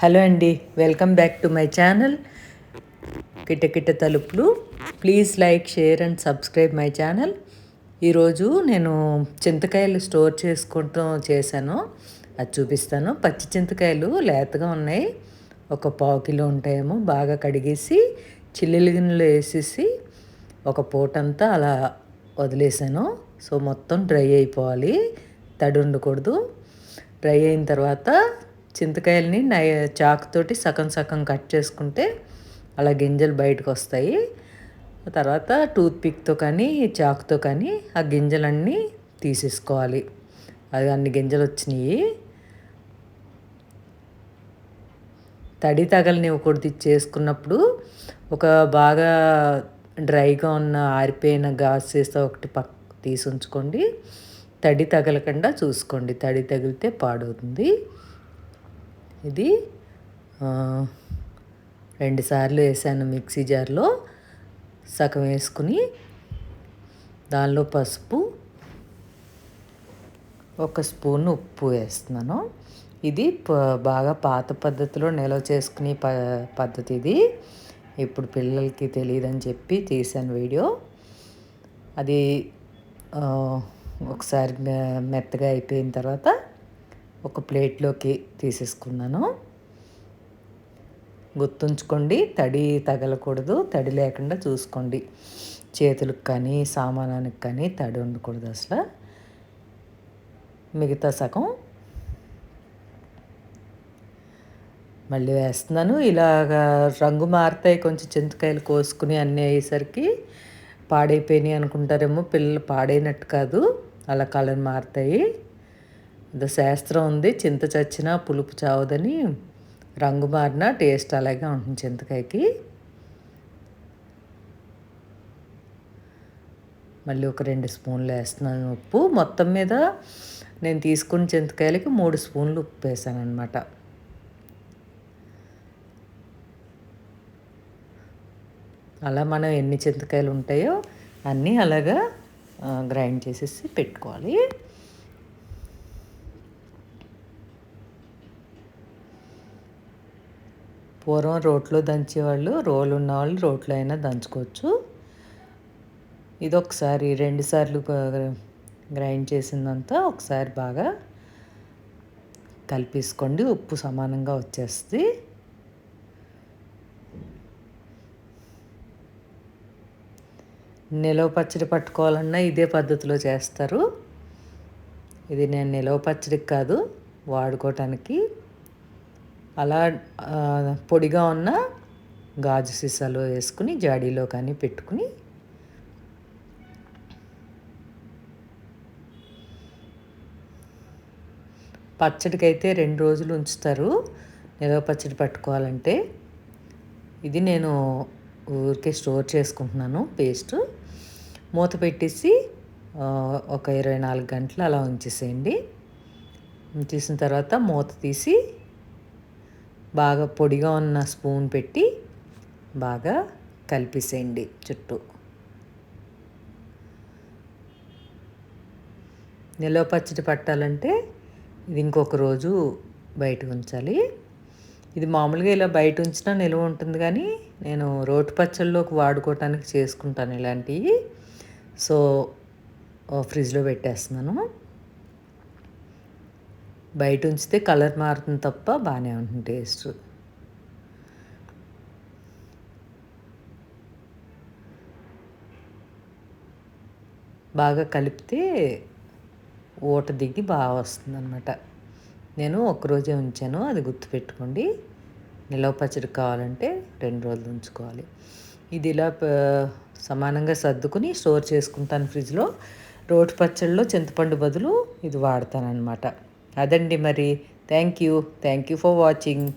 Hello అండి welcome back to my channel. కిటకిట తలుపులు. Please like share and subscribe my channel. ఈరోజు నేను చింతకాయలు స్టోర్ చేసుకుంటూ చేశాను. అది చూపిస్తాను. పచ్చి చింతకాయలు లేతగా ఉన్నాయి. ఒక పావు కిలో ఉంటాయేమో బాగా కడిగేసి చిల్లులు గిన్నెలో వేసేసి ఒక పూటంతా అలా వదిలేసాను. సో మొత్తం డ్రై అయిపోవాలి. తడి ఉండకూడదు. డ్రై అయిన తర్వాత చింతకాయలని నై చాకుతోటి సగం సగం కట్ చేసుకుంటే అలా గింజలు బయటకు వస్తాయి తర్వాత టూత్ పిక్తో కానీ చాకుతో కానీ ఆ గింజలన్నీ తీసేసుకోవాలి. అది అన్ని గింజలు వచ్చినాయి తడి తగలనివ్వకూడదు. చేసుకున్నప్పుడు ఒక బాగా డ్రైగా ఉన్న ఆరిపోయిన గాస్ చేస్తే ఒకటి పక్క తీసి ఉంచుకోండి. తడి తగలకుండా చూసుకోండి. తడి తగిలితే పాడవుతుంది. ఇది రెండుసార్లు వేసాను మిక్సీ జార్లో. సగం వేసుకుని దానిలో పసుపు ఒక స్పూన్ ఉప్పు వేస్తున్నాను. ఇది బాగా పాత పద్ధతిలో నిల్వ చేసుకునే ప పద్ధతి ఇది. ఇప్పుడు పిల్లలకి తెలియదని చెప్పి తీసాను వీడియో. అది ఒకసారి మెత్తగా అయిపోయిన తర్వాత ఒక ప్లేట్లోకి తీసేసుకున్నాను. గుర్తుంచుకోండి తడి తగలకూడదు తడి లేకుండా చూసుకోండి. చేతులకు కానీ సామానానికి కానీ తడి ఉండకూడదు అసలు. మిగతా సగం మళ్ళీ వేస్తున్నాను. ఇలాగా రంగు మారుతాయి కొంచెం చింతకాయలు కోసుకుని అన్నీ అయ్యేసరికి పాడైపోయినాయి అనుకుంటారేమో పిల్లలు పాడైనట్టు కాదు. అలా కలర్ మారుతాయి. ద శాస్త్రం ఉంది చింత చచ్చినా పులుపు చావదని రంగు మారిన టేస్ట్ అలాగే ఉంటుంది చింతకాయకి. మళ్ళీ ఒక రెండు స్పూన్లు వేస్తున్నాను ఉప్పు. మొత్తం మీద నేను తీసుకున్న చింతకాయలకి మూడు స్పూన్లు ఉప్పు వేసాను అనమాట అలా మనం ఎన్ని చింతకాయలు ఉంటాయో అన్నీ అలాగా గ్రైండ్ చేసేసి పెట్టుకోవాలి. పూర్వం రోట్లో దంచేవాళ్ళు రోలు ఉన్నవాళ్ళు రోట్లో అయినా దంచుకోవచ్చు ఇది ఒకసారి రెండుసార్లు గ్రైండ్ చేసిందంతా ఒకసారి బాగా కలిపేసుకోండి. ఉప్పు సమానంగా వచ్చేస్తుంది. నిలవ పచ్చడి పట్టుకోవాలన్నా ఇదే పద్ధతిలో చేస్తారు. ఇది నేను నిలవ పచ్చడికి కాదు వాడుకోవటానికి అలా పొడిగా ఉన్న గాజు సీసాలో వేసుకుని జాడీలో కానీ పెట్టుకుని పచ్చడికైతే రెండు రోజులు ఉంచుతారు. నిలవ పచ్చడి పట్టుకోవాలంటే. ఇది నేను ఊరికే స్టోర్ చేసుకుంటున్నాను పేస్ట్. మూత పెట్టేసి ఒక ఇరవై నాలుగు గంటలు అలా ఉంచేసేయండి. ఉంచేసిన తర్వాత మూత తీసి బాగా పొడిగా ఉన్న స్పూన్ పెట్టి బాగా కలిపేసేయండి చుట్టూ. నిలవ పచ్చడి పట్టాలంటే ఇది ఇంకొక రోజు బయట ఉంచాలి. ఇది మామూలుగా ఇలా బయట ఉంచినా నిల్వ ఉంటుంది కానీ నేను రోటి పచ్చళ్ళలోకి వాడుకోవటానికి చేసుకుంటాను ఇలాంటివి. సో ఫ్రిడ్జ్లో పెట్టేస్తున్నాను. బయట ఉంచితే కలర్ మారుతుంది తప్ప బాగానే ఉంటుంది టేస్ట్. బాగా కలిపితే ఊట దిగి బాగా వస్తుంది అనమాట నేను ఒక్కరోజే ఉంచాను అది గుర్తుపెట్టుకోండి. నిలవ పచ్చడి కావాలంటే రెండు రోజులు ఉంచుకోవాలి. ఇది ఇలా సమానంగా సర్దుకుని స్టోర్ చేసుకుంటాను ఫ్రిడ్జ్లో. రోటి పచ్చడిలో చింతపండు బదులు ఇది వాడతానన్నమాట. అదండి మరి thank you thank you for watching